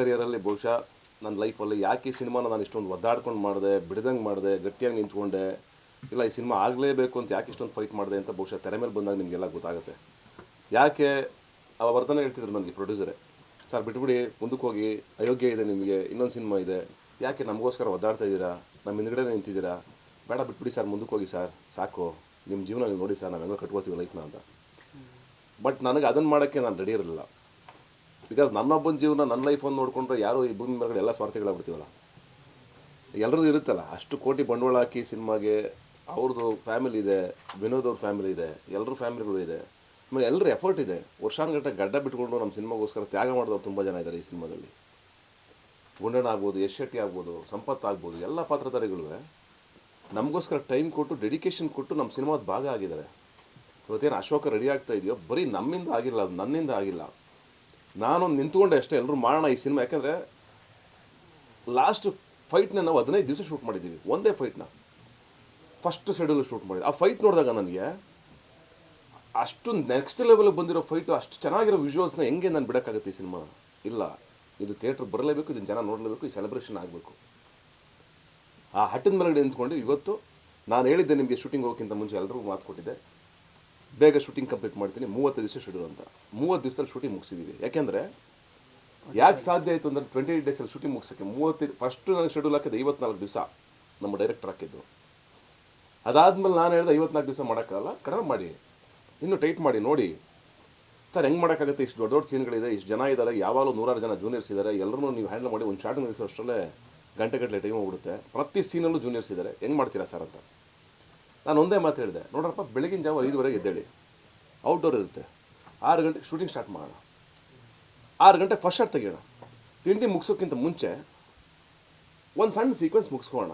ಕರಿಯರಲ್ಲಿ ಬಹುಶಃ ನನ್ನ ಲೈಫಲ್ಲಿ ಯಾಕೆ ಈ ಸಿನಿಮಾನ ನಾನು ಇಷ್ಟೊಂದು ಒದ್ದಾಡ್ಕೊಂಡು ಮಾಡಿದೆ ಬಿಡ್ದಂಗೆ ಮಾಡಿದೆ ಗಟ್ಟಿಯಾಗಿ ನಿಂತ್ಕೊಂಡೆ ಇಲ್ಲ ಈ ಸಿನಿಮಾ ಆಗಲೇಬೇಕು ಅಂತ ಯಾಕೆ ಇಷ್ಟೊಂದು ಫೈಟ್ ಮಾಡಿದೆ ಅಂತ ಬಹುಶಃ ತೆರೆ ಮೇಲೆ ಬಂದಾಗ ನಿಮಗೆಲ್ಲ ಗೊತ್ತಾಗುತ್ತೆ. ಯಾಕೆ ಅವ ವರ್ತನೆ ಹೇಳ್ತಿದ್ರು ನನಗೆ ಪ್ರೊಡ್ಯೂಸರೇ ಸರ್ ಬಿಟ್ಬಿಡಿ ಮುಂದಕ್ಕೆ ಹೋಗಿ ಅಯೋಗ್ಯ ಇದೆ ನಿಮಗೆ ಇನ್ನೊಂದು ಸಿನಿಮಾ ಇದೆ. ಯಾಕೆ ನಮಗೋಸ್ಕರ ಒದ್ದಾಡ್ತಾ ಇದ್ದೀರಾ? ನಮ್ಮ ಹಿಂದ್ಗಡೆ ನಿಂತಿದ್ದೀರಾ? ಬೇಡ ಬಿಟ್ಬಿಡಿ ಸರ್ ಮುಂದಕ್ಕೆ ಹೋಗಿ ಸರ್. ಸಾಕು. ನಿಮ್ಮ ಜೀವನ ನೀವು ನೋಡಿ ಸರ್ ನಾವೆಲ್ಲ ಕಟ್ಕೋತೀವಿ ಲೈಫ್ನ ಅಂತ. ಬಟ್ ನನಗೆ ಅದನ್ನು ಮಾಡೋಕ್ಕೆ ನಾನು ರೆಡಿ ಇರಲಿಲ್ಲ. ಬಿಕಾಸ್ ನನ್ನೊಬ್ಬನ ಜೀವನ, ನನ್ನ ಲೈಫನ್ನು ನೋಡಿಕೊಂಡ್ರೆ ಯಾರು ಈ ಭೂಮಿ ಮೇಲ್ಗಡೆ ಎಲ್ಲ ಸ್ವಾರ್ಥಿಗಳಾಗ್ಬಿಡ್ತೀವಲ್ಲ? ಎಲ್ಲರದ್ದು ಇರುತ್ತಲ್ಲ, ಅಷ್ಟು ಕೋಟಿ ಬಂಡವಾಳ ಹಾಕಿ ಸಿನಿಮಾಗೆ ಅವ್ರದ್ದು ಫ್ಯಾಮಿಲಿ ಇದೆ, ವಿನೋದ್ ಅವ್ರ ಫ್ಯಾಮಿಲಿ ಇದೆ ಎಲ್ಲರ ಫ್ಯಾಮಿಲಿಗಳು ಇದೆ. ಆಮೇಲೆ ಎಲ್ಲರ ಎಫರ್ಟ್ ಇದೆ. ವರ್ಷಾನುಗಟ್ಟೆ ಗಡ್ಡ ಬಿಟ್ಕೊಂಡು ನಮ್ಮ ಸಿನಿಮಾಗೋಸ್ಕರ ತ್ಯಾಗ ಮಾಡಿದವ್ರು ತುಂಬ ಜನ ಇದ್ದಾರೆ ಈ ಸಿನಿಮಾದಲ್ಲಿ. ಗುಂಡಣ್ಣ ಆಗ್ಬೋದು, ಯಶ್ ಶೆಟ್ಟಿ ಆಗ್ಬೋದು, ಸಂಪತ್ ಆಗ್ಬೋದು, ಎಲ್ಲ ಪಾತ್ರಧಾರಿಗಳು ನಮಗೋಸ್ಕರ ಟೈಮ್ ಕೊಟ್ಟು ಡೆಡಿಕೇಶನ್ ಕೊಟ್ಟು ನಮ್ಮ ಸಿನಿಮಾದ ಭಾಗ ಆಗಿದ್ದಾರೆ. ಇವತ್ತೇನು ಅಶೋಕ ರೆಡಿ ಆಗ್ತಾ ಇದೆಯೋ, ಬರೀ ನಮ್ಮಿಂದ ಆಗಿಲ್ಲ ಅದು ನನ್ನಿಂದ ಆಗಿಲ್ಲ. ನಾನು ನಿಂತ್ಕೊಂಡೆ ಅಷ್ಟೇ ಎಲ್ಲರೂ ಮಾಡೋಣ ಈ ಸಿನಿಮಾ. ಯಾಕಂದರೆ ಲಾಸ್ಟ್ ಫೈಟ್ನ ನಾವು ಹದಿನೈದು ದಿವಸ ಶೂಟ್ ಮಾಡಿದ್ದೀವಿ, ಒಂದೇ ಫೈಟ್ನ ಫಸ್ಟ್ ಶೆಡ್ಯೂಲ್ ಶೂಟ್ ಮಾಡಿದ್ವಿ ಆ ಫೈಟ್ ನೋಡಿದಾಗ ನನಗೆ ಅಷ್ಟು ನೆಕ್ಸ್ಟ್ ಲೆವೆಲ್ ಬಂದಿರೋ ಫೈಟು ಅಷ್ಟು ಚೆನ್ನಾಗಿರೋ ವಿಜುವಲ್ಸ್ನ ಹೆಂಗೆ ನಾನು ಬಿಡೋಕ್ಕಾಗುತ್ತೆ ಈ ಸಿನಿಮಾ? ಇಲ್ಲ, ಇದು ಥಿಯೇಟ್ರ್ ಬರಲೇಬೇಕು ಇದನ್ನು ಜನ ನೋಡಲೇಬೇಕು, ಈ ಸೆಲೆಬ್ರೇಷನ್ ಆಗಬೇಕು. ಆ ಹಟ್ಟಿನ ಮೇಲ್ಗಡೆ ನಿಂತ್ಕೊಂಡು ಇವತ್ತು ನಾನು ಹೇಳಿದ್ದೆ ನಿಮಗೆ ಶೂಟಿಂಗ್ ಹೋಗೋಕ್ಕಿಂತ ಮುಂಚೆ ಎಲ್ಲರಿಗೂ ಮಾತು ಕೊಟ್ಟಿದ್ದೆ. ಬೇಗ ಶೂಟಿಂಗ್ ಕಂಪ್ಲೀಟ್ ಮಾಡ್ತೀನಿ ಮೂವತ್ತು ದಿವಸ ಶೆಡ್ಯೂಲ್ ಅಂತ. ಮೂವತ್ತು ದಿವಸದಲ್ಲಿ ಶೂಟಿಂಗ್ ಮುಗಿಸಿದ್ದೀವಿ ಯಾಕೆಂದರೆ ಯಾಕೆ ಸಾಧ್ಯ ಆಯಿತು ಅಂದರೆ ಟ್ವೆಂಟಿ ಏಟ್ ಡೇಸಲ್ಲಿ ಶೂಟಿಂಗ್ ಮುಗಿಸೋಕ್ಕೆ ಮೂವತ್ತು ಫಸ್ಟು ನನಗೆ ಶೆಡ್ಯೂಲ್ ಹಾಕಿದ್ದು ಐವತ್ನಾಲ್ಕು ದಿವಸ ನಮ್ಮ ಡೈರೆಕ್ಟರ್ ಹಾಕಿದ್ದು. ಅದಾದ್ಮೇಲೆ ನಾನು ಹೇಳಿದೆ ಐವತ್ನಾಲ್ಕು ದಿವಸ ಮಾಡೋಕ್ಕಾಗಲ್ಲ ಕಡಿಮೆ ಮಾಡಿ. ಇನ್ನೂ ಟೈಟ್ ಮಾಡಿ, ನೋಡಿ. ಸರ್, ಹೆಂಗೆ ಮಾಡೋಕ್ಕಾಗುತ್ತೆ? ಇಷ್ಟು ದೊಡ್ಡ ದೊಡ್ಡ ಸೀನ್ಗಳಿದೆ, ಇಷ್ಟು ಜನ ಇದ್ದಾರೆ ಯಾವಾಗಲೂ ನೂರಾರು ಜನ ಜೂನಿಯರ್ಸ್ ಇದ್ದಾರೆ ಎಲ್ಲರೂ ನೀವು ಹ್ಯಾಂಡಲ್ ಮಾಡಿ ಒಂದು ಶಾರ್ಟ್ ನಿಲ್ಲಿಸೋ ಅಷ್ಟರಲ್ಲೇ ಗಂಟೆಗಟ್ಟಲೆ ಟೈಮ್ ಹೋಗ್ಬಿಡುತ್ತೆ. ಪ್ರತಿ ಸೀನಲ್ಲೂ ಜೂನಿಯರ್ಸ್ ಇದ್ದಾರೆ ಹೆಂಗೆ ಮಾಡ್ತೀರಾ ಸರ್ ಅಂತ? ನಾನು ಒಂದೇ ಮಾತು ಹೇಳಿದೆ. ನೋಡ್ರಪ್ಪ, ಬೆಳಗಿನ ಜಾವ ಐದುವರೆಗೆ ಎದ್ದೇಳಿ. ಔಟ್ಡೋರ್ ಇರುತ್ತೆ. ಆರು ಗಂಟೆಗೆ ಶೂಟಿಂಗ್ ಸ್ಟಾರ್ಟ್ ಮಾಡೋಣ. ಆರು ಗಂಟೆಗೆ ಫಸ್ಟ್ ಶಾರ್ಟ್ ತೆಗಿಯೋಣ. ತಿಂಡಿ ಮುಗಿಸೋಕ್ಕಿಂತ ಮುಂಚೆ ಒಂದು ಸಣ್ಣ ಸೀಕ್ವೆನ್ಸ್ ಮುಗಿಸ್ಕೋಣ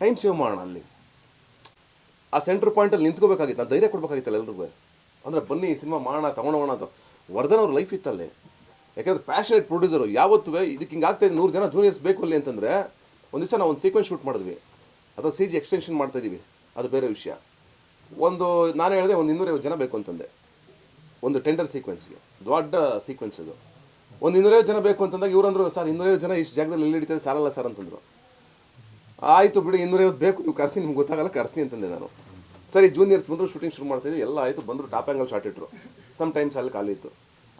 ಟೈಮ್ ಸೇವ್ ಮಾಡೋಣ ಅಲ್ಲಿ. ಆ ಸೆಂಟ್ರ್ ಪಾಯಿಂಟಲ್ಲಿ ನಿಂತ್ಕೋಬೇಕಾಗಿತ್ತು. ನಾನು ಧೈರ್ಯ ಕೊಡಬೇಕಾಗಿತ್ತಲ್ಲ ಎಲ್ರಿಗೂ. ಅಂದರೆ ಬನ್ನಿ ಸಿನಿಮಾ ಮಾಡೋಣ, ತೊಗೊಳೋಣ ಅಂತ. ವರ್ಧನ್ ಅವ್ರ ಲೈಫ್ ಇತ್ತಲ್ಲಿ. ಯಾಕಂದ್ರೆ ಪ್ಯಾಷನೇಟ್ ಪ್ರೊಡ್ಯೂಸರು ಯಾವತ್ತೂ ಇದಕ್ಕೆ ಹಿಂಗೆ ಆಗ್ತಾಯಿದೆ ನೂರು ಜನ ಜೂನಿಯರ್ಸ್ ಬೇಕು ಅಲ್ಲಿ ಅಂತಂದರೆ, ಒಂದು ದಿವಸ ನಾವು ಒಂದು ಸೀಕ್ವೆನ್ಸ್ ಶೂಟ್ ಮಾಡಿದ್ವಿ. ಅಥವಾ ಸಿ ಜಿ ಎಕ್ಸ್ಟೆನ್ಷನ್ ಮಾಡ್ತಾ ಇದೀವಿ. ಅದು ಬೇರೆ ವಿಷಯ. ಒಂದು, ನಾನು ಹೇಳಿದೆ ಒಂದು ಇನ್ನೂರೈವತ್ತು ಜನ ಬೇಕು ಅಂತಂದೆ. ಒಂದು ಟೆಂಡರ್ ಸೀಕ್ವೆನ್ಸ್ಗೆ ದೊಡ್ಡ ಸೀಕ್ವೆನ್ಸ್ ಇದು ಒಂದು ಇನ್ನೂರೈವತ್ತು ಜನ ಬೇಕು ಅಂತಂದಾಗ ಇವರಂದ್ರು ಸರ್, ಇನ್ನೂರೈವತ್ತು ಜನ ಇಷ್ಟು ಜಾಗದಲ್ಲಿ ಎಲ್ಲಿ ಹಿಡಿತಾರೆ? ಸಾಲಲ್ಲ ಸರ್, ಅಂತಂದರು. ಆಯಿತು ಬಿಡಿ, ಇನ್ನೂರೈವತ್ತು ಬೇಕು, ನೀವು ಕರೆಸಿ, ನಿಮ್ಗೆ ಗೊತ್ತಾಗಲ್ಲ, ಕರೆಸಿ, ಅಂತಂದೆ ನಾನು. ಸರಿ ಜೂನಿಯರ್ಸ್ ಬಂದರು ಶೂಟಿಂಗ್ ಶುರು ಮಾಡ್ತಾಯಿದ್ವಿ ಎಲ್ಲ ಆಯಿತು, ಬಂದರು ಟಾಪ್ ಆ್ಯಂಗಲ್ ಶಾಟ್ ಇಟ್ಟರು ಸಮ್ ಟೈಮ್ಸ್ ಅಲ್ಲಿ ಖಾಲಿ ಇತ್ತು.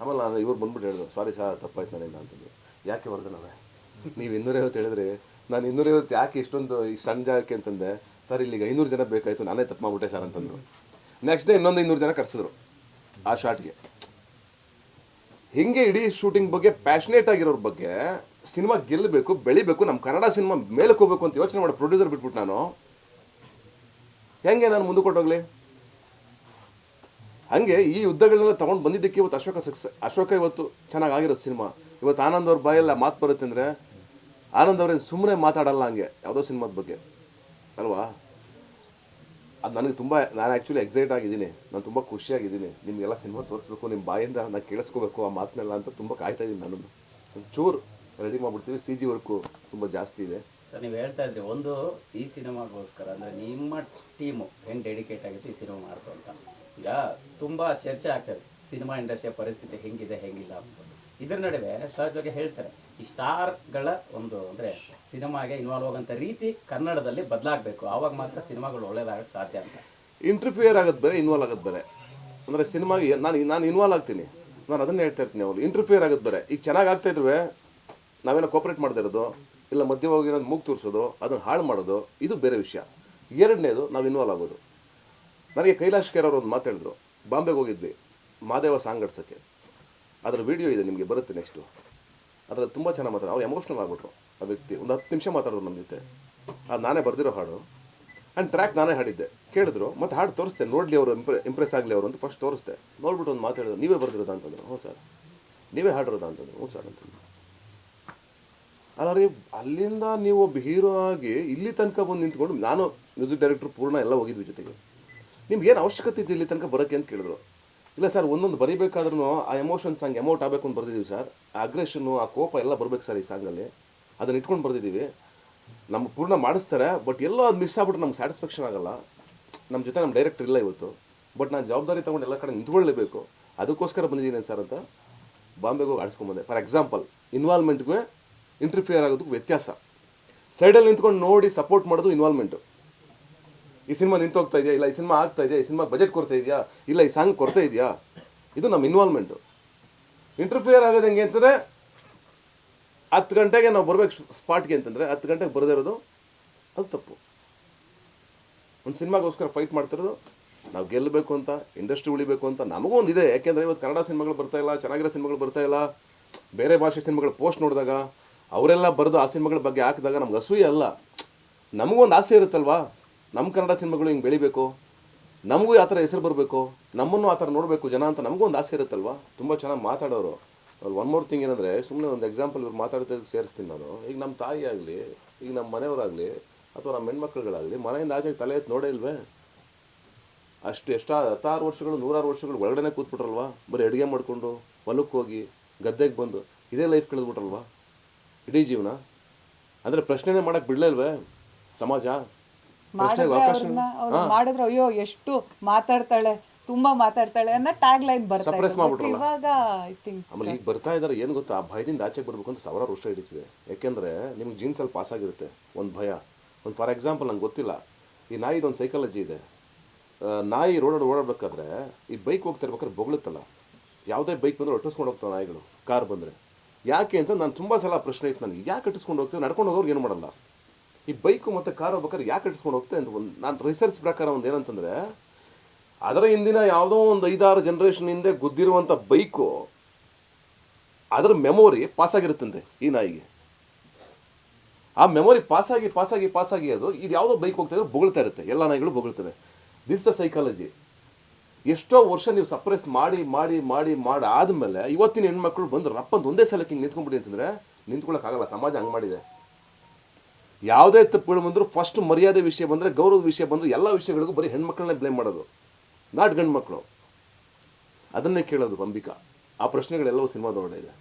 ಆಮೇಲೆ ನಾನು ಇವ್ರು ಬಂದ್ಬಿಟ್ಟು ಹೇಳಿದ್ರು ಸಾರಿ ಸರ್ ತಪ್ಪಾಯ್ತು ಇಲ್ಲ ಅಂತಂದು ಯಾಕೆ ವರ್ಧನವೇ ನೀವು ಇನ್ನೂರೈವತ್ತು ಹೇಳಿದ್ರಿ ನಾನು ಇನ್ನೂರೈವತ್ತು ಯಾಕೆ ಇಷ್ಟೊಂದು ಈ ಸಣ್ಣ ಜಾಗಕ್ಕೆ ಅಂತಂದೆ, ಸರ್, ಇಲ್ಲಿಗೆ ಐನೂರು ಜನ ಬೇಕಾಯಿತು, ನಾನೇ ತಪ್ಪು ಮಾಡ್ಬಿಟ್ಟೆ ಸರ್, ಅಂತಂದರು. ನೆಕ್ಸ್ಟ್ ಡೇ ಇನ್ನೊಂದು ಐನೂರು ಜನ ಕರೆಸಿದ್ರು ಆ ಶಾರ್ಟ್ಗೆ ಹಿಂಗೆ ಇಡೀ ಶೂಟಿಂಗ್ ಬಗ್ಗೆ ಪ್ಯಾಷನೇಟ್ ಆಗಿರೋರ ಬಗ್ಗೆ ಸಿನಿಮಾ ಗೆಲ್ಲಬೇಕು, ಬೆಳಿಬೇಕು ನಮ್ಮ ಕನ್ನಡ ಸಿನಿಮಾ ಮೇಲಕ್ಕೆ ಹೋಗ್ಬೇಕು ಅಂತ ಯೋಚನೆ ಮಾಡೋ ಪ್ರೊಡ್ಯೂಸರ್ ಬಿಟ್ಬಿಟ್ಟು ನಾನು. ಹೆಂಗೆ ನಾನು ಮುಂದೆ ಕೊಟ್ಟೋಗ್ಲಿ? ಹಂಗೆ ಈ ಯುದ್ಧಗಳನ್ನೆಲ್ಲ ತೊಗೊಂಡು ಬಂದಿದ್ದಕ್ಕೆ ಇವತ್ತು ಅಶೋಕ ಸಕ್ಸ ಅಶೋಕ ಇವತ್ತು ಚೆನ್ನಾಗಿ ಆಗಿರೋ ಸಿನಿಮಾ. ಇವತ್ತು ಆನಂದ್ ಅವ್ರ ಬಾಯೆಲ್ಲ ಮಾತು ಬರುತ್ತೆ ಅಂದರೆ ಆನಂದ್ ಅವ್ರೇನು ಸುಮ್ಮನೆ ಮಾತಾಡಲ್ಲ ಹಂಗೆ, ಯಾವುದೋ ಸಿನಿಮಾದ ಬಗ್ಗೆ. ಅಲ್ವಾ? ಅದು ನನಗೆ ತುಂಬ, ನಾನು ಆ್ಯಕ್ಚುಲಿ ಎಕ್ಸೈಟ್ ಆಗಿದ್ದೀನಿ. ನಾನು ತುಂಬ ಖುಷಿಯಾಗಿದ್ದೀನಿ ನಿಮಗೆಲ್ಲ ಸಿನಿಮಾ ತೋರಿಸ್ಬೇಕು ನಿಮ್ಮ ಬಾಯಿಂದ ನಾನು ಕೇಳಿಸ್ಕೋಬೇಕು ಆ ಮಾತನ್ನೆಲ್ಲ ಅಂತ ತುಂಬ ಕಾಯ್ತಾ ಇದ್ದೀನಿ ನಾನು ಚೂರು ರೆಡಿ ಮಾಡಿಬಿಡ್ತೀವಿ. ಸಿ ಜಿ ವರ್ಕು ತುಂಬ ಜಾಸ್ತಿ ಇದೆ. ಸರ್, ನೀವು ಹೇಳ್ತಾ ಇದ್ರಿ, ಒಂದು ಈ ಸಿನಿಮಾಗೋಸ್ಕರ ಅಂದರೆ ನಿಮ್ಮ ಟೀಮು ಹೆಂಗೆ ಡೆಡಿಕೇಟ್ ಆಗಿತ್ತು ಈ ಸಿನಿಮಾ ಮಾಡ್ತು ಅಂತ ಈಗ ತುಂಬ ಚರ್ಚೆ ಆಗ್ತದೆ ಸಿನಿಮಾ ಇಂಡಸ್ಟ್ರಿಯ ಪರಿಸ್ಥಿತಿ ಹೆಂಗಿದೆ, ಹೆಂಗಿಲ್ಲ ಅಂತ. ಇದ್ರ ನಡುವೆ ಸಹಜವಾಗಿ ಹೇಳ್ತಾರೆ, ಈ ಸ್ಟಾರ್ಗಳ ಒಂದು ಅಂದರೆ ಸಿನಿಮಾಗೆ ಇನ್ವಾಲ್ವ್ ಆಗೋಂಥ ರೀತಿ ಕನ್ನಡದಲ್ಲಿ ಬದಲಾಗಬೇಕು. ಆವಾಗ ಮಾತ್ರ ಸಿನಿಮಾಗಳು ಒಳ್ಳೇದಾಗಕ್ಕೆ ಸಾಧ್ಯ ಅಂತ. ಇಂಟರ್ಫಿಯರ್ ಆಗೋದು ಬೇರೆ ಇನ್ವಾಲ್ವ್ ಆಗೋದು ಬೇರೆ. ಅಂದರೆ ಸಿನಿಮಾಗೆ ನಾನು ನಾನು ಇನ್ವಾಲ್ವ್ ಆಗ್ತೀನಿ. ನಾನು ಅದನ್ನೇ ಹೇಳ್ತಾ ಇರ್ತೀನಿ ಅವ್ರು. ಇಂಟರ್ಫಿಯರ್ ಆಗೋದು ಬೇರೆ. ಈಗ ಚೆನ್ನಾಗಿ ಆಗ್ತಾ ನಾವೇನೋ ಕೋಪರೇಟ್ ಮಾಡ್ತಾ ಇರೋದು, ಇಲ್ಲ ಮಧ್ಯ ಹೋಗಿರೋದು ಮೂಗು ತೋರಿಸೋದು, ಅದನ್ನು ಹಾಳು ಮಾಡೋದು, ಇದು ಬೇರೆ ವಿಷಯ. ಎರಡನೇದು ನಾವು ಇನ್ವಾಲ್ವ್ ಆಗೋದು. ನನಗೆ ಕೈಲಾಶ್ ಕೇರ್ ಅವರು ಒಂದು ಮಾತಾಡಿದ್ರು ಬಾಂಬೆಗೆ ಹೋಗಿದ್ವಿ. ಮಾದೇವ ಸಾಂಗ್ ಆಡ್ಸೋಕ್ಕೆ ಅದರ ವಿಡಿಯೋ ಇದೆ, ನಿಮಗೆ ಬರುತ್ತೆ ನೆಕ್ಸ್ಟು ಅದರಲ್ಲಿ ತುಂಬ ಚೆನ್ನಾಗಿ ಮಾತಾಡೋ, ಅವ್ರು ಎಮೋಷ್ನಲ್ ಆಗಿಬಿಟ್ರು, ಆ ವ್ಯಕ್ತಿ. ಒಂದು ಹತ್ತು ನಿಮಿಷ ಮಾತಾಡಿದ್ರು ನಮ್ಮ ಜೊತೆ. ಅದು ನಾನೇ ಬರೆದಿರೋ ಹಾಡು. ಆ್ಯಂಡ್ ಟ್ರ್ಯಾಕ್ ನಾನೇ ಹಾಡಿದ್ದೆ. ಕೇಳಿದ್ರು, ಮತ್ತು ಹಾಡು ತೋರಿಸ್ತೆ ನೋಡಲಿ ಅವರು ಇಂಪ್ರೆ ಇಂಪ್ರೆಸ್ ಆಗಲಿ ಅವರು ಅಂತ ಫಸ್ಟ್ ತೋರಿಸ್ತೆ ನೋಡ್ಬಿಟ್ಟು ಒಂದು ಮಾತಾಡಿದ್ರು, ನೀವೇ ಬರೆದಿರೋದ ಅಂತಂದ್ರು. ಹ್ಞೂ ಸರ್. ನೀವೇ ಹಾಡಿರೋದ ಅಂತಂದ್ರು. ಹ್ಞೂ ಸರ್ ಅಂತಂದ್ರು. ಅಲ್ಲ ರೀ ಅಲ್ಲಿಂದ ನೀವು ಒಬ್ಬ ಹೀರೋ ಆಗಿ ಇಲ್ಲಿ ತನಕ ಬಂದು ನಿಂತ್ಕೊಂಡು, ನಾನು ಮ್ಯೂಸಿಕ್ ಡೈರೆಕ್ಟ್ರ್ ಪೂರ್ಣ ಎಲ್ಲ ಹೋಗಿದ್ವಿ ಜೊತೆಗೆ. ನಿಮ್ಗೆ ಏನು ಅವಶ್ಯಕತೆ ಇದೆ ಇಲ್ಲಿ ತನಕ ಬರೋಕ್ಕೆ ಅಂತ ಕೇಳಿದ್ರು. ಇಲ್ಲ ಸರ್, ಒಂದೊಂದು ಬರೀಬೇಕಾದ್ರೂ ಆ ಎಮೋಷನ್ಸ್ ಹಂಗೆ ಎಮೌಟ್ ಆಗಬೇಕು ಅಂತ ಬರ್ದಿದ್ದೀವಿ ಸರ್. ಆ ಅಗ್ರೆಷನ್ನು ಆ ಕೋಪ ಎಲ್ಲ ಬರ್ಬೇಕು ಸರ್ ಈ ಸಾಂಗಲ್ಲಿ ಅದನ್ನ ಇಟ್ಕೊಂಡು ಬರ್ದಿದ್ದೀವಿ ನಮ್ಮ ಪೂರ್ಣ ಮಾಡಿಸ್ತಾರೆ ಬಟ್ ಎಲ್ಲೋ ಅದು ಮಿಸ್ ಆಗ್ಬಿಟ್ಟು ನಮ್ಗೆ ಸ್ಯಾಟಿಸ್ಫ್ಯಾಕ್ಷನ್ ಆಗಲ್ಲ. ನಮ್ಮ ಜೊತೆ ನಮ್ಮ ಡೈರೆಕ್ಟರ್ ಇಲ್ಲ ಇವತ್ತು. ಬಟ್ ನಾನು ಜವಾಬ್ದಾರಿ ತೊಗೊಂಡು ಎಲ್ಲ ಕಡೆ ನಿಂತ್ಕೊಳ್ಳೇಬೇಕು. ಅದಕ್ಕೋಸ್ಕರ ಬಂದಿದ್ದೀನಿ ಸರ್ ಅಂತ ಬಾಂಬೆಗೆ ಹೋಗಿ ಆಡಿಸ್ಕೊಂಬಂದೆ ಫಾರ್ ಎಕ್ಸಾಂಪಲ್ ಇನ್ವಾಲ್ವ್ಮೆಂಟ್ಗೆ ಇಂಟರ್ಫಿಯರ್ ಆಗೋದಕ್ಕೆ ವ್ಯತ್ಯಾಸ. ಸೈಡಲ್ಲಿ ನಿಂತ್ಕೊಂಡು ನೋಡಿ ಸಪೋರ್ಟ್ ಮಾಡೋದು ಇನ್ವಾಲ್ವ್ಮೆಂಟು ಈ ಸಿನಿಮಾ ನಿಂತೋಗ್ತಾ ಇದೆಯಾ? ಇಲ್ಲ, ಈ ಸಿನಿಮಾ ಆಗ್ತಾ ಇದೆಯಾ? ಈ ಸಿನಿಮಾ ಬಜೆಟ್ ಕೊರತೆ ಇದೆಯಾ? ಇಲ್ಲ, ಈ ಸಾಂಗ್ ಕೊಡ್ತಾ ಇದೆಯಾ? ಇದು ನಮ್ಮ ಇನ್ವಾಲ್ವ್ಮೆಂಟು ಇಂಟರ್ಫಿಯರ್ ಆಗೋದು ಹೆಂಗೆ ಅಂತಂದರೆ ಹತ್ತು ಗಂಟೆಗೆ ನಾವು ಬರಬೇಕು ಸ್ಪಾಟ್ಗೆ ಅಂತಂದರೆ ಹತ್ತು ಗಂಟೆಗೆ ಬರದೇ ಇರೋದು ಅದು ತಪ್ಪು. ಒಂದು ಸಿನಿಮಾಗೋಸ್ಕರ ಫೈಟ್ ಮಾಡ್ತಿರೋದು, ನಾವು ಗೆಲ್ಲಬೇಕು ಅಂತ ಇಂಡಸ್ಟ್ರಿ ಉಳಿಬೇಕು ಅಂತ ನಮಗೂ ಒಂದು ಇದೆ. ಯಾಕೆಂದರೆ ಇವತ್ತು ಕನ್ನಡ ಸಿನಿಮಾಗಳು ಬರ್ತಾ ಇಲ್ಲ, ಚೆನ್ನಾಗಿರೋ ಸಿನಿಮಾಗಳು ಬರ್ತಾ ಇಲ್ಲ. ಬೇರೆ ಭಾಷೆ ಸಿನಿಮಾಗಳು ಪೋಸ್ಟ್ ನೋಡಿದಾಗ, ಅವರೆಲ್ಲ ಬರೆದು ಆ ಸಿನಿಮಾಗಳ ಬಗ್ಗೆ ಹಾಕಿದಾಗ ನಮ್ಗೆ ಅಸೂಯೆ ಅಲ್ಲ. ನಮಗೂ ಒಂದು ಆಸೆ ಇರುತ್ತಲ್ವಾ? ನಮ್ಮ ಕನ್ನಡ ಸಿನಿಮಾಗಳು ಹಿಂಗೆ ಬೆಳಿಬೇಕು, ನಮಗೂ ಆ ಥರ ಹೆಸರು ಬರಬೇಕು, ನಮ್ಮನ್ನು ಆ ಥರ ನೋಡಬೇಕು ಜನ ಅಂತ ನಮಗೂ ಒಂದು ಆಸೆ ಇರುತ್ತಲ್ವಾ? ತುಂಬ ಚೆನ್ನಾಗಿ ಮಾತಾಡೋರು. ಒನ್ ಮೋರ್ ಥಿಂಗ್ ಏನಂದರೆ ಸುಮ್ಮನೆ ಒಂದು ಎಕ್ಸಾಂಪಲ್ ಇವ್ರು ಮಾತಾಡ್ತಾ ಸೇರಿಸ್ತೀನಿ ನಾನು. ಈಗ ನಮ್ಮ ತಾಯಿ ಆಗಲಿ, ಈಗ ನಮ್ಮ ಮನೆಯವರಾಗಲಿ, ಅಥವಾ ನಮ್ಮ ಹೆಣ್ಮಕ್ಳುಗಳಾಗಲಿ, ಮನೆಯಿಂದ ಆಚೆಗೆ ತಲೆ ಎತ್ತಿ ನೋಡೇ ಇಲ್ವೇ? ಅಷ್ಟು ಎಷ್ಟಾ ಹತ್ತಾರು ವರ್ಷಗಳು, ನೂರಾರು ವರ್ಷಗಳು ಒಳಗಡೆ ಕೂತ್ಬಿಟ್ರಲ್ವಾ? ಬರೀ ಅಡುಗೆ ಮಾಡಿಕೊಂಡು ಹೊಲಕ್ಕೆ ಹೋಗಿ, ಗದ್ದೆಗೆ ಬಂದು, ಇದೇ ಲೈಫ್ ಕಳೆದ್ಬಿಟ್ರಲ್ವಾ? ಇಡೀ ಜೀವನ? ಅಂದರೆ ಪ್ರಶ್ನೆನೇ ಮಾಡೋಕ್ಕೆ ಬಿಡಲೇ ಇಲ್ವೇ? ಸಮಾಜ? ಮಾಡಿದ್ರೆ ಅವ್ರನ್ನ ಅವ್ರು ಮಾಡಿದ್ರೆ ಅಯ್ಯೋ ಎಷ್ಟು ಮಾತಾಡ್ತಾಳೆ ತುಂಬಾ ಮಾತಾಡ್ತಾಳೆ ಅನ್ನ ಟ್ಯಾಗ್ ಲೈನ್ ಬರ್ತಾ Suppress ಇದೆ. But ಇವಾಗ ಐ ಥಿಂಕ್ ಆಮೇಲೆ ಈಗ ಬರ್ತಾ ಇದ್ದಾರೆ ಏನು ಗೊತ್ತಾ? ಆ ಭಯದಿಂದ ಆಚೆಗೆ ಬರಬೇಕು ಅಂತ ಸಾವಿರಾರು ವರ್ಷ ಹಿಡಿತಿದೆ. ಯಾಕೆಂದ್ರೆ ನಿಮ್ಗೆ ಜೀನ್ಸಲ್ಲಿ ಪಾಸ್ ಆಗಿರುತ್ತೆ ಒಂದು ಭಯ. ಒಂದು ಫಾರ್ ಎಕ್ಸಾಂಪಲ್ ನಂಗೆ ಗೊತ್ತಿಲ್ಲ. ಈ ನಾಯಿದೊಂದು ಸೈಕಾಲಜಿ ಇದೆ. ಆ, ನಾಯಿ ರೋಡಲ್ಲಿ ಓಡಾಡ್ಬೇಕಾದ್ರೆ ಈ ಬೈಕ್ ಹೋಗ್ತಾ ಇರ್ಬೇಕಾದ್ರೆ ಬೊಗಳುತ್ತಲ್ಲ. ಯಾವುದೇ ಬೈಕ್ ಬಂದ್ರೆ ಒಟ್ಟಿಸ್ಕೊಂಡು ಹೋಗ್ತಾವೆ ನಾಯಿಗಳು ಕಾರ್ ಬಂದರೆ. ಯಾಕೆ ಅಂತ ನಾನು ತುಂಬ ಸಲ ಪ್ರಶ್ನೆ ಇತ್ತು ನನಗೆ. ಯಾಕೆ ಕಟ್ಟಿಸ್ಕೊಂಡು ಹೋಗ್ತೇವೆ? ನಡ್ಕೊಂಡು ಹೋಗೋರು ಏನು ಮಾಡಲ್ಲ. ಈ ಬೈಕು ಮತ್ತು ಕಾರ್ ಹೋಗ್ಬೇಕಾದ್ರೆ ಯಾಕೆ ಇಟ್ಸ್ಕೊಂಡು ಹೋಗ್ತೆ ಅಂತ ಒಂದು ನಾನು ರಿಸರ್ಚ್ ಪ್ರಕಾರ ಒಂದು ಏನಂತಂದರೆ, ಅದರ ಹಿಂದಿನ ಯಾವುದೋ ಒಂದು ಐದಾರು ಜನ್ರೇಷನ್ ಹಿಂದೆ ಗುದ್ದಿರುವಂಥ ಬೈಕು ಅದರ ಮೆಮೊರಿ ಪಾಸಾಗಿರುತ್ತಂತೆ ಈ ನಾಯಿಗೆ. ಆ ಮೆಮೊರಿ ಪಾಸಾಗಿ ಪಾಸಾಗಿ ಪಾಸಾಗಿ ಅದು ಇದು ಯಾವುದೋ ಬೈಕ್ ಹೋಗ್ತಾ ಇದ್ರೆ ಬೊಗಳ್ತಾ ಇರುತ್ತೆ, ಎಲ್ಲ ನಾಯಿಗಳು ಬೊಗಳ್ತವೆ. ದಿಸ್ ದ ಸೈಕಾಲಜಿ ಎಷ್ಟೋ ವರ್ಷ ನೀವು ಸಪ್ರೆಸ್ ಮಾಡಿ ಮಾಡಿ ಮಾಡಿ ಮಾಡಿ ಆದಮೇಲೆ ಇವತ್ತಿನ ಹೆಣ್ಮಕ್ಳು ಬಂದು ರಪ್ಪಂತ ಒಂದೇ ಸಲಕ್ಕೆ ಹಿಂಗೆ ನಿಂತ್ಕೊಂಡ್ಬಿಡಿ ಅಂತಂದರೆ ನಿಂತ್ಕೊಳ್ಳೋಕ್ಕಾಗಲ್ಲ ಸಮಾಜ ಹಂಗೆ ಮಾಡಿದೆ. ಯಾವುದೇ ತಪ್ಪುಗಳು ಬಂದರೂ ಫಸ್ಟ್ ಮರ್ಯಾದೆ ವಿಷಯ ಬಂದರೆ, ಗೌರವದ ವಿಷಯ ಬಂದರೂ ಎಲ್ಲ ವಿಷಯಗಳಿಗೂ ಬರೀ ಹೆಣ್ಮಕ್ಳನ್ನೇ ಬ್ಲೇಮ್ ಮಾಡೋದು. ನಾಟ್ ಗಂಡು ಮಕ್ಕಳು ಅದನ್ನೇ ಕೇಳೋದು ಅಂಬಿಕಾ. ಆ ಪ್ರಶ್ನೆಗಳೆಲ್ಲವೂ ಸಿನಿಮಾದೊಳಗಡೆ ಇದೆ.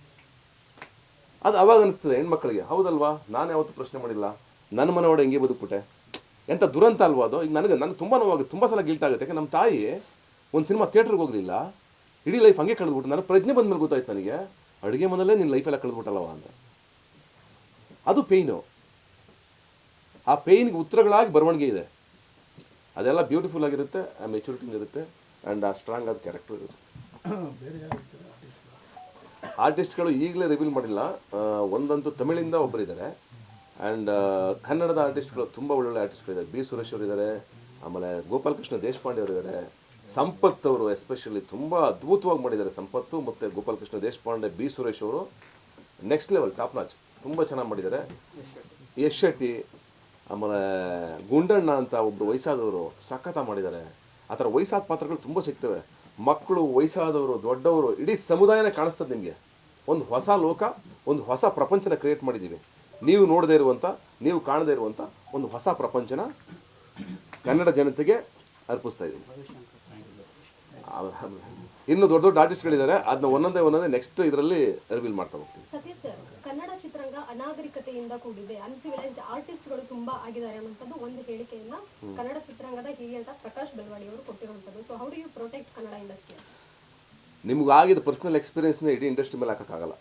ಅದು ಅವಾಗ ಅನಿಸ್ತದೆ ಹೆಣ್ಮಕ್ಳಿಗೆ, ಹೌದಲ್ವಾ? ನಾನು ಯಾವತ್ತೂ ಪ್ರಶ್ನೆ ಮಾಡಿಲ್ಲ. ನನ್ನ ಮನೆ ಹೆಂಗೆ ಬದುಕ್ಬಿಟ್ಟೆ? ಎಂಥ ದುರಂತ ಅಲ್ವಾ ಅದು? ಈಗ ನನಗೆ ನನಗೆ ತುಂಬ ನೋವಾಗುತ್ತೆ ತುಂಬ ಸಲ ಗಿಲ್ಟ್ ಆಗುತ್ತೆ. ಯಾಕೆ ನಮ್ಮ ತಾಯಿ ಒಂದು ಸಿನಿಮಾ ಥಿಯೇಟ್ರಿಗೆ ಹೋಗಲಿಲ್ಲ. ಇಡೀ ಲೈಫ್ ಹಂಗೆ ಕಳೆದ್ಬಿಟ್ಟು ನಾನು ಪ್ರಜ್ಞೆ ಬಂದ್ಮೇಲೆ ಗೊತ್ತಾಯ್ತು ನನಗೆ, ಅಡುಗೆ ಮನೆಯಲ್ಲೇ ನಿನ್ನ ಲೈಫೆಲ್ಲ ಕಳೆದ್ಬಿಟ್ಟಲ್ಲವಾ ಅಂತ ಅದು ಪೇಯ್ನು ಆ ಪೇಯ್ನ್ಗೆ ಉತ್ತರಗಳಾಗಿ ಬರವಣಿಗೆ ಇದೆ. ಅದೆಲ್ಲ ಬ್ಯೂಟಿಫುಲ್ ಆಗಿರುತ್ತೆ ಆ ಮೆಚುರಿಟಿಂಗ್ ಇರುತ್ತೆ ಆ್ಯಂಡ್ ಆ ಸ್ಟ್ರಾಂಗ್ ಆದ ಕ್ಯಾರೆಕ್ಟರ್ ಇರುತ್ತೆ. ಆರ್ಟಿಸ್ಟ್ಗಳು ಈಗಲೇ ರಿವೀಲ್ ಮಾಡಿಲ್ಲ. ಒಂದಂತೂ ತಮಿಳಿಂದ ಒಬ್ಬರಿದ್ದಾರೆ ಆ್ಯಂಡ್ ಕನ್ನಡದ ಆರ್ಟಿಸ್ಟ್ಗಳು ತುಂಬ ಒಳ್ಳೊಳ್ಳೆ ಆರ್ಟಿಸ್ಟ್ಗಳಿದ್ದಾರೆ ಬಿ ಸುರೇಶ್ ಅವರಿದ್ದಾರೆ ಆಮೇಲೆ ಗೋಪಾಲಕೃಷ್ಣ ದೇಶಪಾಂಡೆ ಅವರಿದ್ದಾರೆ ಸಂಪತ್ ಅವರು ಎಸ್ಪೆಷಲಿ ತುಂಬ ಅದ್ಭುತವಾಗಿ ಮಾಡಿದ್ದಾರೆ ಸಂಪತ್ತು ಮತ್ತು ಗೋಪಾಲಕೃಷ್ಣ ದೇಶಪಾಂಡೆ ಬಿ ಸುರೇಶ್ ಅವರು. ನೆಕ್ಸ್ಟ್ ಲೆವೆಲ್ ಟಾಪ್ ನಾಚ್ ತುಂಬ ಚೆನ್ನಾಗಿ ಮಾಡಿದ್ದಾರೆ. ಯಶ್ ಶೆಟ್ಟಿ ಆಮೇಲೆ ಗುಂಡಣ್ಣ ಅಂತ ಒಬ್ಬರು ವಯಸ್ಸಾದವರು ಸಖತ ಮಾಡಿದ್ದಾರೆ. ಆ ಥರ ವಯಸ್ಸಾದ ಪಾತ್ರಗಳು ತುಂಬ ಸಿಗ್ತವೆ. ಮಕ್ಕಳು, ವಯಸ್ಸಾದವರು, ದೊಡ್ಡವರು, ಇಡೀ ಸಮುದಾಯನೇ ಕಾಣಿಸ್ತದೆ ನಿಮಗೆ. ಒಂದು ಹೊಸ ಲೋಕ, ಒಂದು ಹೊಸ ಪ್ರಪಂಚನ ಕ್ರಿಯೇಟ್ ಮಾಡಿದ್ದೀವಿ. ನೀವು ನೋಡದೇ ಇರುವಂಥ ನೀವು ಕಾಣದೇ ಇರುವಂಥ ಒಂದು ಹೊಸ ಪ್ರಪಂಚನ ಕನ್ನಡ ಜನತೆಗೆ ಅರ್ಪಿಸ್ತಾ ಇದ್ದೀನಿ. ಇನ್ನೂ ದೊಡ್ಡ ದೊಡ್ಡ ಆರ್ಟಿಸ್ಟ್ಗಳಿದ್ದಾರೆ ಅದನ್ನ ಒಂದೊಂದೇ ಒಂದೊಂದೇ ನೆಕ್ಸ್ಟ್ ಇದರಲ್ಲಿ ರಿವೀಲ್ ಮಾಡ್ತಾ ಹೋಗ್ತೀವಿ ಅನಾಗರಿಕತೆಯಿಂದ ಕೂಡಿದೆ. ಅನ್ಸಿವಿಲೈಸ್ಡ್ ಆರ್ಟಿಸ್ಟ್ಗಳು ತುಂಬಾ ಆಗಿದ್ದಾರೆ ಅನ್ನುವಂಥದ್ದು ಒಂದು ಹೇಳಿಕೆಯನ್ನ ಕನ್ನಡ ಚಿತ್ರರಂಗದ ಹಿರಿಯ ನಟ ಪ್ರಕಾಶ್ ಬೆಳವಾಡಿ ಅವರು ಕೊಟ್ಟಿರುವಂಥದ್ದು. So how do you protect Kannada industry ನಿಮ್ಗೆ ಆಗಿದ ಪರ್ಸನಲ್ ಎಕ್ಸ್ಪೀರಿಯನ್ಸ್ನ ಇಡೀ ಇಂಡಸ್ಟ್ರಿ ಮೇಲೆ ಹಾಕೋಕ್ಕಾಗಲ್ಲ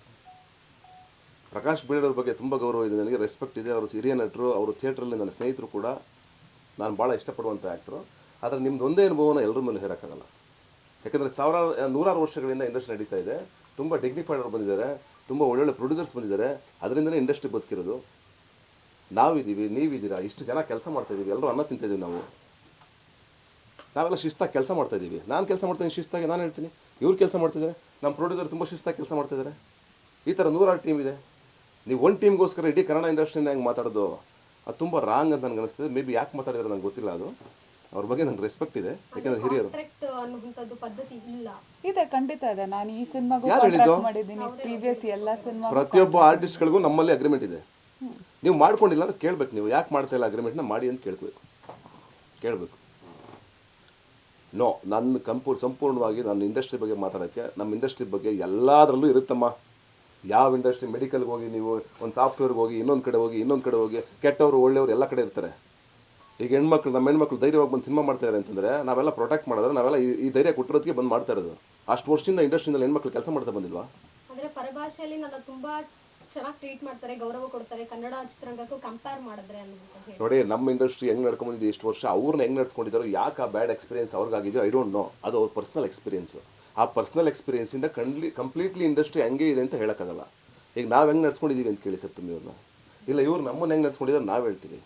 ಪ್ರಕಾಶ್ ಬೇಡವ್ರ ಬಗ್ಗೆ ತುಂಬ ಗೌರವ ಇದೆ. ನನಗೆ ರೆಸ್ಪೆಕ್ಟ್ ಇದೆ. ಅವರು ಹಿರಿಯ ನಟರು ಅವರು ಥಿಯೇಟ್ರಲ್ಲಿ ನನ್ನ ಸ್ನೇಹಿತರು ಕೂಡ. ನಾನು ಭಾಳ ಇಷ್ಟಪಡುವಂಥ ಆ್ಯಕ್ಟ್ರು ಆದರೆ ನಿಮ್ದು ಒಂದೇ ಅನುಭವನ ಎಲ್ಲರ ಮೇಲೆ ಹೇರೋಕ್ಕಾಗಲ್ಲ ಯಾಕಂದರೆ ಸಾವಿರಾರು ನೂರಾರು ವರ್ಷಗಳಿಂದ ಇಂಡಸ್ಟ್ರಿ ನಡೀತಾ ಇದೆ. ತುಂಬ ಡಿಗ್ನಿಫೈಡ್ ಅವರು ಬಂದಿದ್ದಾರೆ. ತುಂಬ ಒಳ್ಳೊಳ್ಳೆ ಪ್ರೊಡ್ಯೂಸರ್ಸ್ ಬಂದಿದ್ದಾರೆ. ಅದರಿಂದಲೇ ಇಂಡಸ್ಟ್ರಿ ಬದುಕಿರೋದು. ನಾವಿದ್ದೀವಿ, ನೀವಿದ್ದೀರಾ, ಇಷ್ಟು ಜನ ಕೆಲಸ ಮಾಡ್ತಾ ಇದ್ದೀವಿ ಎಲ್ಲರೂ ಅನ್ನ ತಿಂತಿದ್ದೀವಿ ನಾವು. ನಾವೆಲ್ಲ ಶಿಸ್ತಾಗಿ ಕೆಲಸ ಮಾಡ್ತಾ ಇದ್ದೀವಿ. ನಾನು ಕೆಲಸ ಮಾಡ್ತೀನಿ ಶಿಸ್ತಾಗಿ, ನಾನು ಹೇಳ್ತೀನಿ. ಇವ್ರು ಕೆಲಸ ಮಾಡ್ತಿದ್ದಾರೆ ನಮ್ಮ ಪ್ರೊಡ್ಯೂಸರ್ ತುಂಬ ಶಿಸ್ತಾಗಿ ಕೆಲಸ ಮಾಡ್ತಿದ್ದಾರೆ ಈ ಥರ ನೂರಾರು ಟೀಮ್ ಇದೆ. ನೀವು ಒಂದು ಟೀಮ್ಗೋಸ್ಕರ ಇಡೀ ಕನ್ನಡ ಇಂಡಸ್ಟ್ರಿನ ಹೆಂಗೆ ಮಾತಾಡೋದು? ಅದು ತುಂಬ ರಾಂಗ್ ಅಂತ ನನಗೆ ಅನಿಸ್ತದೆ ಮೇ ಬಿ ಯಾಕೆ ಮಾತಾಡಿದ್ರೆ ನಂಗೆ ಗೊತ್ತಿಲ್ಲ ಅದು. ಅವ್ರ ಬಗ್ಗೆ ನಂಗೆ ರೆಸ್ಪೆಕ್ಟ್ ಇದೆ. ಯಾಕಂದ್ರೆ ಹಿರಿಯರು. ಅನ್ನುವಂಥದ್ದು ಪದ್ಧತಿ ಇಲ್ಲ. ಇದೆ ಖಂಡಿತ ಇದೆ. ನಾನು ಈ ಸಿನಿಮಾಗೂ ಯಾರು ಹೇಳಿದ್ದು? ಕಾಂಟ್ರಾಕ್ಟ್ ಮಾಡಿದ್ದೀನಿ. ಪ್ರೀವಿಯಸ್ ಎಲ್ಲ ಸಿನಿಮಾ ಪ್ರತಿಯೊಬ್ಬ ಆರ್ಟಿಸ್ಟ್ಗಳಿಗೂ ನಮ್ಮಲ್ಲಿ ಅಗ್ರಿಮೆಂಟ್ ಇದೆ. ನೀವು ಮಾಡ್ಕೊಂಡಿಲ್ಲ ಅಂದ್ರೆ ಕೇಳ್ಬೇಕು ನೀವು. ಯಾಕೆ ಮಾಡ್ತಾ ಇಲ್ಲ ಅಗ್ರಿಮೆಂಟ್ನ ಮಾಡಿ ಅಂತ ಕೇಳ್ಬೇಕು. ಕೇಳಬೇಕು. ನೋ ನನ್ನ ಕಂಪೂರ್ ಸಂಪೂರ್ಣವಾಗಿ ನನ್ನ ಇಂಡಸ್ಟ್ರಿ ಬಗ್ಗೆ ಮಾತಾಡೋಕ್ಕೆ ನಮ್ಮ ಇಂಡಸ್ಟ್ರಿ ಬಗ್ಗೆ ಎಲ್ಲದರಲ್ಲೂ ಇರುತ್ತಮ್ಮ. ಯಾವ ಇಂಡಸ್ಟ್ರಿ ಮೆಡಿಕಲ್ಗೆ ಹೋಗಿ ನೀವು ಒಂದು ಸಾಫ್ಟ್ವೇರ್ಗೆ ಹೋಗಿ ಇನ್ನೊಂದು ಕಡೆ ಹೋಗಿ ಇನ್ನೊಂದು ಕಡೆ ಹೋಗಿ ಕೆಟ್ಟವರು ಒಳ್ಳೆಯವರು ಎಲ್ಲ ಕಡೆ ಇರ್ತಾರೆ. ಈಗ ಹೆಣ್ಮಕ್ಳು ನಮ್ಮ ಹೆಣ್ಮಕ್ಳು ಧೈರ್ಯವಾಗಿ ಬಂದು ಸಿನಿಮಾ ಮಾಡ್ತಾರೆ ಅಂತಂದರೆ ನಾವೆಲ್ಲ ಪ್ರೊಟೆಕ್ಟ್ ಮಾಡಿದ್ರೆ ನಾವೆಲ್ಲ ಈ- ಈ ಧೈರ್ಯ ಕೊಟ್ಟಿರೋದಕ್ಕೆ ಬಂದು ಮಾಡ್ತಾ ಇರೋದು. ಅಷ್ಟು ವರ್ಷದಿಂದ ಇಂಡಸ್ಟ್ರಿಯಿಂದ ಹೆಣ್ಮಕ್ಳು ಕೆಲಸ ಮಾಡ್ತಾ ಬಂದಿಲ್ವಾ? ಅಂದ್ರೆ ಪರಭಾಷೆಯಲ್ಲಿ ನನ್ನ ತುಂಬಾ ಚೆನ್ನಾಗಿ ಟ್ರೀಟ್ ಮಾಡ್ತಾರೆ ಗೌರವ ಕೊಡ್ತಾರೆ ಕನ್ನಡ ಚಿತ್ರರಂಗಕ್ಕೂ ಕಂಪೇರ್ ಮಾಡಿದ್ರೆ ಅನ್ನೋದು ಹೇಳಿ ನೋಡಿ ನಮ್ಮ ಇಂಡಸ್ಟ್ರಿ ಹೆಂಗ್ ನಡ್ಕೊಂಬಂದಿದೆ ಇಷ್ಟು ವರ್ಷ ಅವ್ರನ್ನ ಹೆಂಗ್ ನಡ್ಸ್ಕೊಂಡಿದ್ದಾರೋ ಯಾಕೆ ಆ ಬ್ಯಾಡ್ ಎಕ್ಸ್ಪೀರಿಯನ್ಸ್ ಅವ್ರಿಗಾಗಿದೆಯೋ ಐ ಡೋಂಟ್ ನೋ ಅದು ಅವ್ರ ಪರ್ಸನಲ್ ಎಕ್ಸ್ಪೀರಿಯನ್ಸ್ ಆ ಪರ್ಸನಲ್ ಎಕ್ಸ್ಪೀರಿಯನ್ಸಿಂದ ಕಂಡ್ಲಿ ಕಂಪ್ಲೀಟ್ಲಿ ಇಂಡಸ್ಟ್ರಿ ಹಂಗೆ ಇದೆ ಅಂತ ಹೇಳೋಕ್ಕಾಗಲ್ಲ. ಈಗ ನಾವು ಹೆಂಗೆ ನಡ್ಸ್ಕೊಂಡಿದ್ದೀವಿ ಅಂತ ಕೇಳಿ ಸರ್ ತುಂಬ ಇವ್ರನ್ನ ಇಲ್ಲ ಇವ್ರು ನಮ್ಮನ್ನ ಹೆಂಗೆ ನಡ್ಸ್ಕೊಂಡಿದ್ದಾರೆ ನಾವು ಹೇಳ್ತೀವಿ.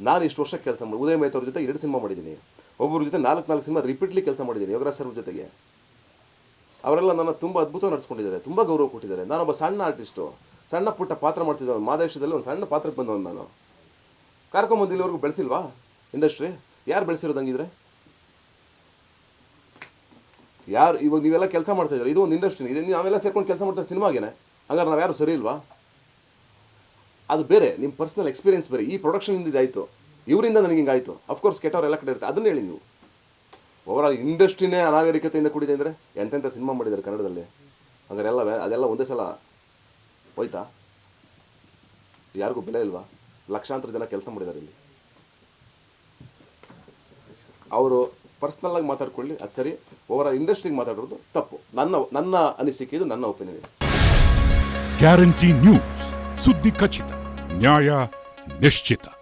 ನಾನು ಇಷ್ಟು ವರ್ಷ ಕೆಲಸ ಮಾಡಿ, ಉದಯ ಮೇತ್ ಅವ್ರ ಜೊತೆ ಎರಡು ಸಿನಿಮಾ ಮಾಡಿದ್ದೀನಿ. ಒಬ್ಬರ ಜೊತೆ ನಾಲ್ಕು ನಾಲ್ಕು ಸಿನಿಮಾ ರಿಪೀಟ್ಲಿ ಕೆಲಸ ಮಾಡಿದ್ದೀನಿ, ಯೋಗರಾಜ್ ಸರ್ ಜೊತೆಗೆ. ಅವರೆಲ್ಲ ನನ್ನ ತುಂಬ ಅದ್ಭುತವಾಗಿ ನಡೆಸ್ಕೊಂಡಿದ್ದಾರೆ, ತುಂಬ ಗೌರವ ಕೊಟ್ಟಿದ್ದಾರೆ. ನಾನೊಬ್ಬ ಸಣ್ಣ ಆರ್ಟಿಸ್ಟು ಸಣ್ಣ ಪುಟ್ಟ ಪಾತ್ರ ಮಾಡ್ತಿದ್ದವನು ಮಾದೇಶದಲ್ಲಿ ಒಂದು ಸಣ್ಣ ಪಾತ್ರಕ್ಕೆ ಬಂದವನು ನಾನು. ಕರ್ಕೊಂಬಂದು ಇಲ್ಲಿವರೆಗೂ ಬೆಳೆಸಿಲ್ವಾ ಇಂಡಸ್ಟ್ರಿ ಯಾರು ಬೆಳೆಸಿರೋದಂಗಿದ್ರೆ ಯಾರು, ಇವಾಗ ನೀವೆಲ್ಲ ಕೆಲಸ ಮಾಡ್ತಾ ಇದ್ದಾರೆ? ಇದು ಒಂದು ಇಂಡಸ್ಟ್ರಿ ಇದೆ ನೀವು ನಾವೆಲ್ಲ ಸೇರ್ಕೊಂಡು ಕೆಲಸ ಮಾಡ್ತಾ ಸಿನಿಮಾಗೇನೆ. ಹಂಗಾರೆ ನಾವು ಯಾರು ಸರಿ ಇಲ್ವಾ? ಅದು ಬೇರೆ ನಿಮ್ಮ ಪರ್ಸನಲ್ ಎಕ್ಸ್ಪೀರಿಯನ್ಸ್ ಬೇರೆ. ಈ ಪ್ರೊಡಕ್ಷನ್ ಇದಾಯಿತು. ಇವರಿಂದ ನನಗೆ ಹಿಂಗಾಯಿತು ಅಫ್ಕೋರ್ಸ್ ಕೆಟ್ಟವರೆಲ್ಲ ಕಡೆ ಇರುತ್ತೆ. ಅದನ್ನ ಹೇಳಿ ನೀವು. ಓವರಾಲ್ ಇಂಡಸ್ಟ್ರಿನೇ ಅನಾಗರಿಕತೆಯಿಂದ ಕೂಡಿದೆ ಅಂದರೆ ಎಂತೆಂಥ ಸಿನಿಮಾ ಮಾಡಿದ್ದಾರೆ ಕನ್ನಡದಲ್ಲಿ? ಹಂಗಾರೆ ಎಲ್ಲ ಅದೆಲ್ಲ ಒಂದೇ ಸಲ ಹೋಯ್ತಾ? ಯಾರಿಗೂ ಬೆಲೆ ಇಲ್ವಾ? ಲಕ್ಷಾಂತರ ಜನ ಕೆಲಸ ಮಾಡಿದ್ದಾರೆ ಇಲ್ಲಿ. ಅವರು ಪರ್ಸ್ನಲ್ಲಾಗಿ ಮಾತಾಡ್ಕೊಳ್ಳಿ, ಅದು ಸರಿ. ಓವರಾಲ್ ಇಂಡಸ್ಟ್ರಿಗೆ ಮಾತಾಡೋದು ತಪ್ಪು. ನನ್ನ ನನ್ನ ಅನಿಸಿಕೆ ಇದು, ನನ್ನ ಒಪಿನಿಯನ್ ಗ್ಯಾರಂಟಿ ನ್ಯೂಸ್ ಸುದ್ದಿ ಖಚಿತ. Няня Нещита.